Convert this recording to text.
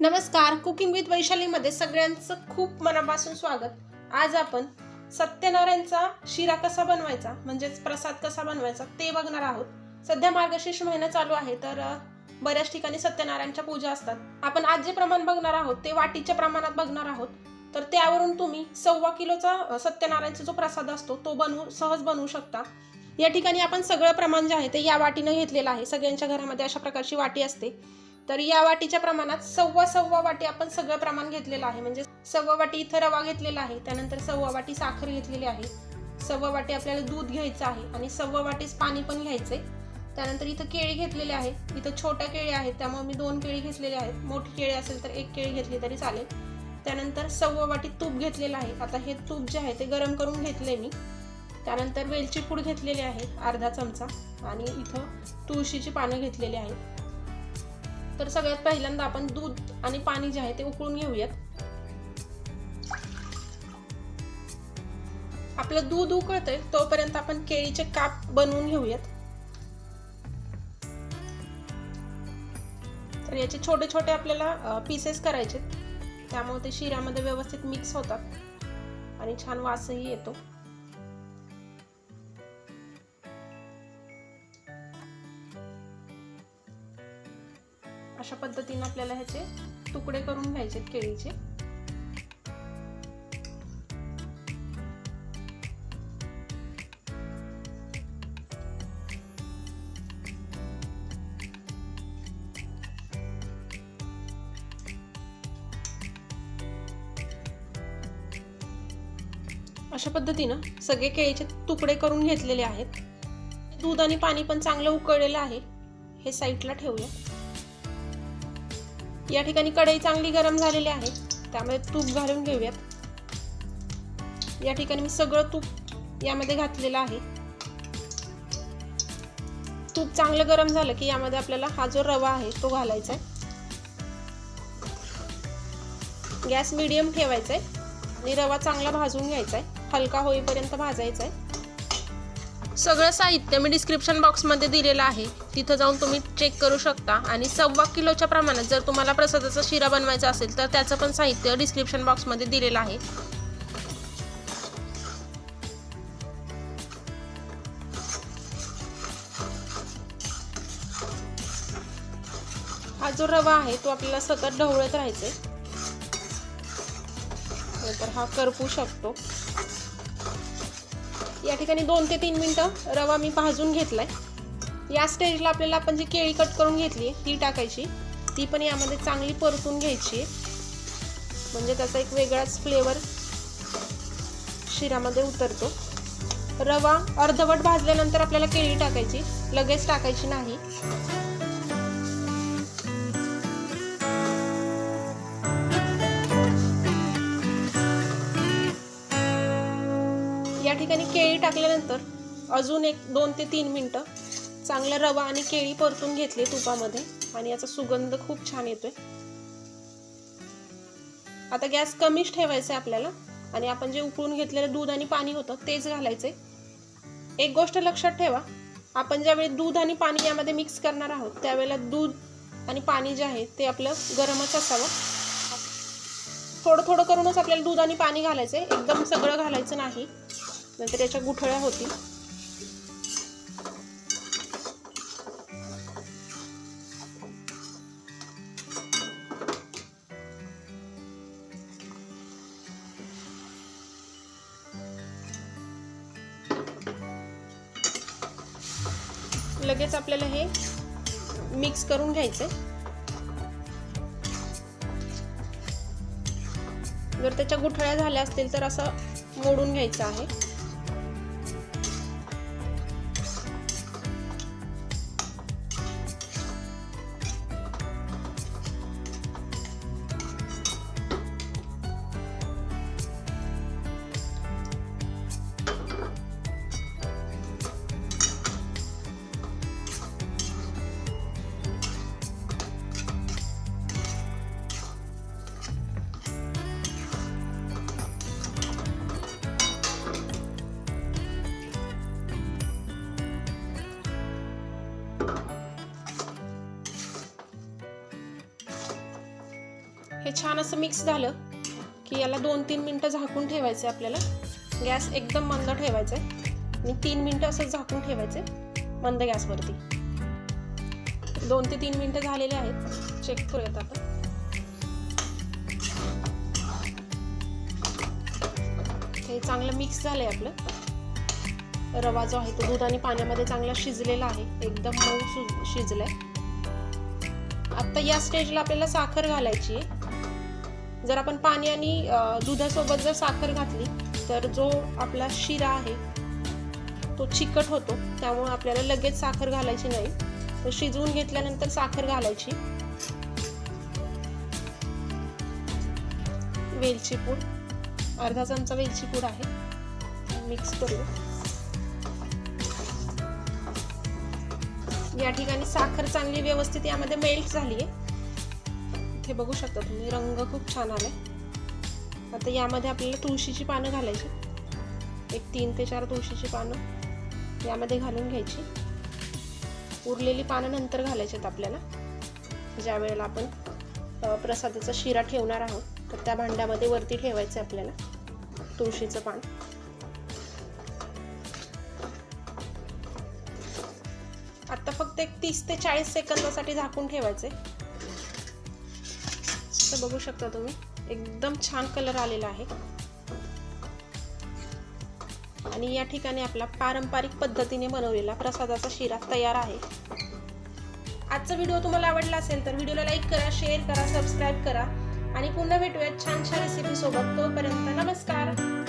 नमस्कार cooking with वैशालीमध्ये सगळ्यांचं खूप मनापासून स्वागत. आज आपण सत्यनारायणचा शिरा कसा बनवायचा म्हणजेच प्रसाद कसा बनवायचा ते बघणार आहोत. सध्या मार्गशीर्ष महिना चालू आहे तर बऱ्याच ठिकाणी सत्यनारायणच्या पूजा असतात. आपण आज जे प्रमाण बघणार आहोत ते वाटीच्या प्रमाणात बघणार आहोत. तर त्यावरून तुम्ही सव्वा किलोचा सत्यनारायणचा जो प्रसाद असतो तो बनवू सहज बनवू शकता. या ठिकाणी आपण सगळं प्रमाण जे आहे ते या वाटीनं घेतलेलं आहे. सगळ्यांच्या घरामध्ये अशा प्रकारची वाटी असते. तर या वाटीच्या प्रमाणात सव्वा सव्वा वाटी आपण सगळं प्रमाण घेतलेलं आहे. म्हणजे सव्वा वाटी इथं रवा घेतलेला आहे. त्यानंतर सव्वा वाटी साखर घेतलेली आहे. सव्वा वाटी आपल्याला दूध घ्यायचं आहे आणि सव्वा वाटीच पाणी पण घ्यायचंय. त्यानंतर इथं केळी घेतलेली आहे. इथं छोट्या केळी आहेत. त्यामुळे मी दोन केळी घेतलेली आहेत. मोठी केळी असेल तर एक केळी घेतली तरी चालेल. त्यानंतर सव्वा वाटी तूप घेतलेलं आहे. आता हे तूप जे आहे ते गरम करून घेतले मी. त्यानंतर वेलची पूड घेतलेली आहे. अर्धा चमचा. आणि इथं तुळशीची पानं घेतलेली आहेत तर सगळ्यात पहिल्यांदा आपण दूध आणि पाणी जे आहे ते उकळून घेऊयात. आपलं दूध उकळतंय तोपर्यंत आपण केळीचे काप बनवून घेऊयात. तर याचे छोटे छोटे आपल्याला पीसेस करायचे त्यामुळे ते शिऱ्यामध्ये व्यवस्थित मिक्स होतात आणि छान वासही येतो. अशा पद्धतीने आपल्याला ह्याचे तुकडे करून घ्यायचे केळीचे. अशा पद्धतीनं सगळे केळीचे तुकडे करून घेतलेले आहेत. दूध आणि पाणी पण चांगलं उकळलेलं आहे. हे साईडला ठेवूया. या ठिकाणी कढई चांगली गरम झालेली आहे. त्यामुळे तूप घालून घेऊयात. या ठिकाणी मी सगळं तूप यामध्ये घातलेलं आहे. तूप चांगलं गरम झालं की यामध्ये आपल्याला हा जो रवा आहे तो घालायचा आहे गॅस मिडियम ठेवायचा आहे आणि रवा चांगला भाजून घ्यायचा आहे हलका होईपर्यंत भाजायचा आहे सगळं साहित्य मी डिस्क्रिप्शन बॉक्समध्ये दिलेलं आहे. तिथं जाऊन तुम्ही चेक करू शकता. आणि सव्वा किलोच्या प्रमाणात जर तुम्हाला प्रसादाचा शिरा बनवायचा असेल तर त्याचं पण साहित्य डिस्क्रिप्शन बॉक्समध्ये दिलेलं आहे. हा जो रवा आहे तो आपल्याला सतत ढवळत राहायचे तर हा करपू शकतो. या ठिकाणी दोन ते तीन मिनटं रवा मी भाजून घेतलाय. या स्टेजला आपल्याला आपण जी केळी कट करून घेतली ती टाकायची. ती पण यामध्ये चांगली परतून घ्यायची म्हणजे त्याचा एक वेगळाच फ्लेवर शिरामध्ये उतरतो. रवा अर्धवट भाजल्यानंतर आपल्याला केळी टाकायची. लगेच टाकायची नाही. ठिकाणी केळी टाकल्यानंतर अजून एक दोन ते तीन मिनटं चांगला रवा आणि केळी परतून घेतली तुपामध्ये आणि याचा सुगंध खूप छान येतोय. आता गॅस कमीच ठेवायचा आहे आपल्याला आणि आपण जे उकळून घेतलेलं दूध आणि पाणी होतं तेच घालायचंय. एक गोष्ट लक्षात ठेवा आपण ज्यावेळी दूध आणि पाणी यामध्ये मिक्स करणार आहोत त्यावेळेला दूध आणि पाणी जे आहे ते आपलं गरमच असावं. थोडं थोडं करूनच आपल्याला दूध आणि पाणी घालायचंय. एकदम सगळं घालायचं नाही. नंतर याच्या गुठळ्या होतील. लगेच आपल्याला हे मिक्स करून घ्यायचंय. जर त्याच्या गुठळ्या झाल्या असतील तर असं मोडून घ्यायचं आहे. छान असं मिक्स झालं की याला दोन तीन मिनटं झाकून ठेवायचं आहे आपल्याला. गॅस एकदम मंद ठेवायचा आहे आणि तीन मिनटं असं झाकून ठेवायचे मंद गॅसवरती. दोन ते तीन मिनटं झालेले आहेत. चेक करूयात आपण. हे चांगलं मिक्स झालंय आपलं. रवा जो आहे तो दूध आणि पाण्यामध्ये चांगला शिजलेला आहे. एकदम मऊ शिजलाय. आता या स्टेजला आपल्याला साखर घालायची आहे. जर आपण पाणी आणि दुधासोबत जर साखर घातली तर जो आपला शिरा आहे तो चिकट होतो. त्यामुळे आपल्याला लगेच साखर घालायची नाही. तर शिजवून घेतल्यानंतर साखर घालायची. वेलची पूड. अर्धा चमचा वेलची पूड आहे. मिक्स करू. या ठिकाणी साखर चांगली व्यवस्थित यामध्ये मेल्ट झाली आहे इथे बघू शकता तुम्ही म्हणजे रंग खूप छान आलाय. आता यामध्ये आपल्याला तुळशीची पानं घालायची. एक तीन ते चार तुळशीची पानं यामध्ये घालून घ्यायची. उरलेली पानं नंतर घालायची आहेत आपल्याला. ज्या वेळेला आपण प्रसादाचा शिरा ठेवणार आहोत तर त्या भांड्यामध्ये वरती ठेवायचं आहे आपल्याला तुळशीचं पान. आता फक्त एक तीस ते चाळीस सेकंदासाठी झाकून ठेवायचे तर बघू शकता तुम्ही. एकदम छान कलर आलेला आहे. आणि या ठिकाणी आपला पारंपरिक पद्धतीने बनवलेला प्रसादाचा शिरा तयार आहे. आजचा व्हिडिओ तुम्हाला आवडला असेल तर व्हिडिओला लाईक करा शेअर करा सबस्क्राईब करा. आणि पुन्हा भेटूयात छान छान रेसिपी सोबत. तोपर्यंत नमस्कार.